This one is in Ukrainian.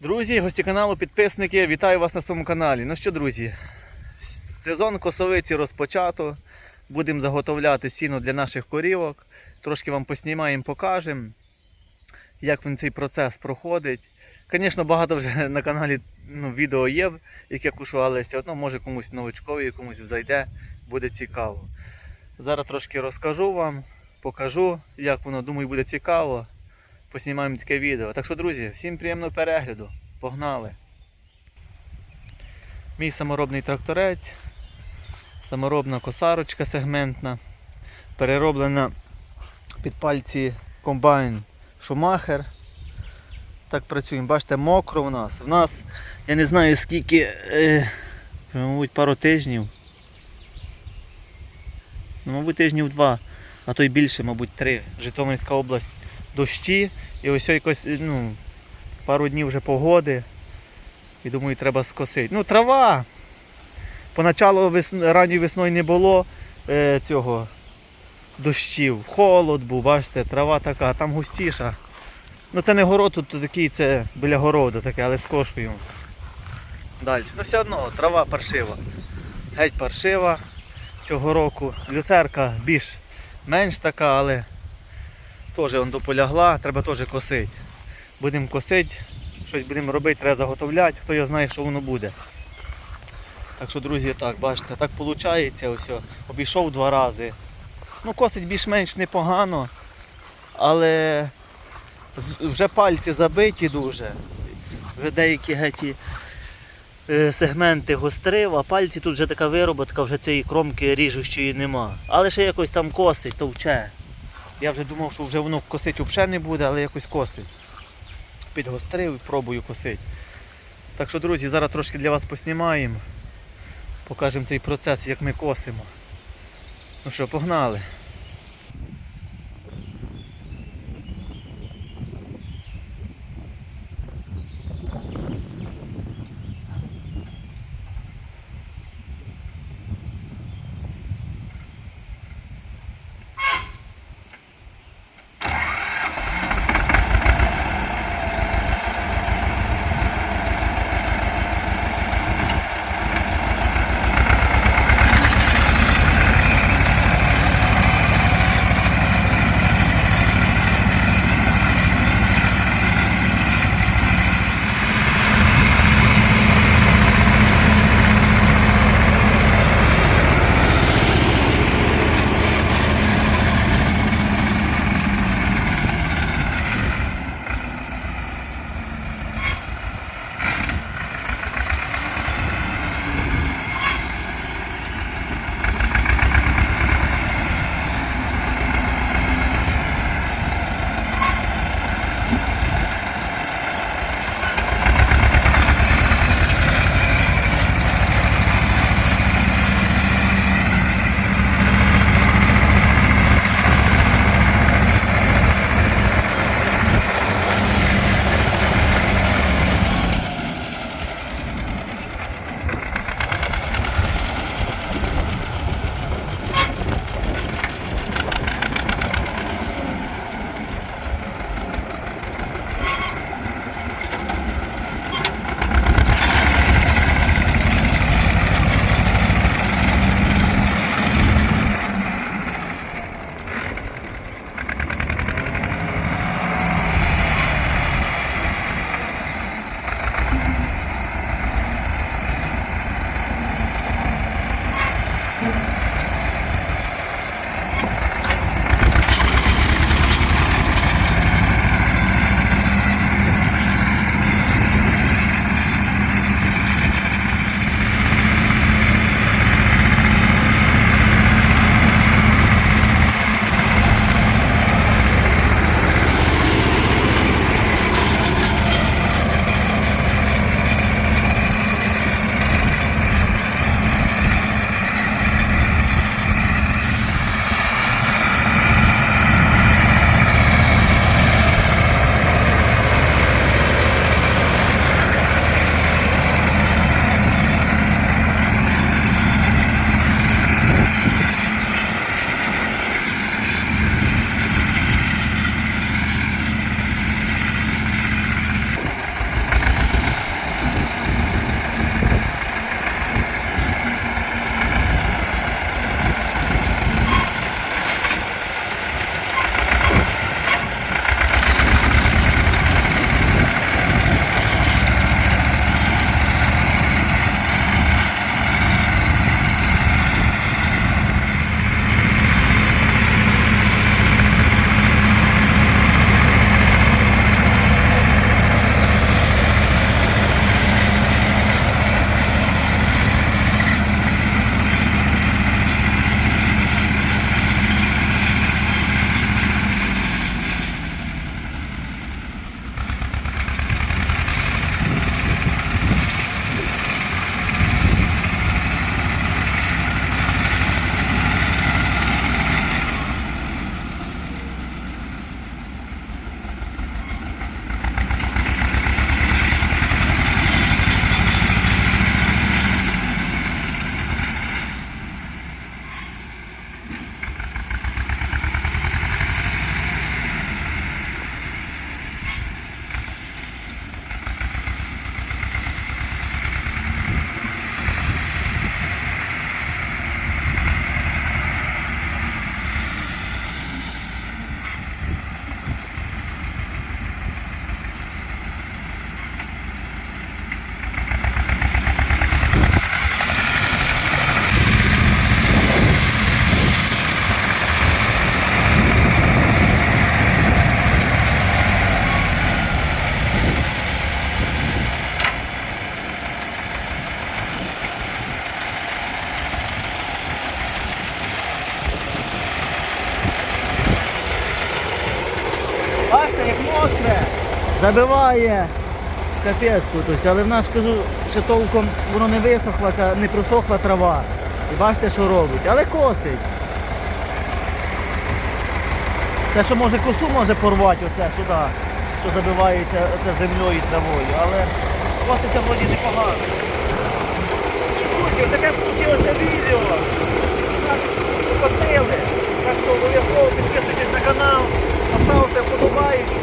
Друзі, гості каналу, підписники, вітаю вас на своєму каналі. Ну що, друзі, сезон косовиці розпочато. Будемо заготовляти сіно для наших корівок. Трошки вам поснімаємо, покажемо, як він цей процес проходить. Звісно, багато вже на каналі ну, відео є, яке кушу, але все одно може комусь новичкові, комусь зайде, буде цікаво. Зараз трошки розкажу вам, покажу, як воно, думаю, буде цікаво поснімаємо таке відео. Так що, друзі, всім приємного перегляду. Погнали! Мій саморобний тракторець, саморобна косарочка сегментна, перероблена під пальці комбайн Шумахер. Так працюємо. Бачите, мокро у нас. У нас, я не знаю скільки, е, мабуть, пару тижнів. Ну, мабуть, тижнів два, а то й більше, мабуть, три. Житомирська область дощі, і ось якось ну, пару днів вже погоди. І думаю, треба скосити. Ну, трава. Поначалу вес... ранньою весною не було е, цього дощів. Холод був, бачите, трава така, там густіша. Ну це не город, тут такий, це біля городу таке, але скошую. Далі. Ну все одно трава паршива. Геть паршива цього року. Люцерка більш менш така, але теж он дополягла, треба теж косити. Будемо косити, щось будемо робити, треба заготовляти, хто його знає, що воно буде. Так що, друзі, так, бачите, так виходить, ось, обійшов два рази. Ну, косить більш-менш непогано, але вже пальці забиті дуже. Вже деякі геті е, сегменти гострив, а пальці тут вже така вироботка, вже цієї кромки ріжущої нема. Але ще якось там косить, товче. Я вже думав, що вже воно косить взагалі не буде, але якось косить. Підгострив і пробую косити. Так що, друзі, зараз трошки для вас поснімаємо. Покажемо цей процес, як ми косимо. Ну що, погнали. Забиває. Капець тут ось, але в нас кажу, ще толком воно не висохла, ця не просохла трава. І бачите, що робить. Але косить. Те, що може косу може порвати, оце сюди, що забивається оце землею і травою, але коситься вроді непогано. Друзі, таке вийшло відео. Нас покосили. Так що обов'язково підписуйтесь на канал, поставте вподобайки.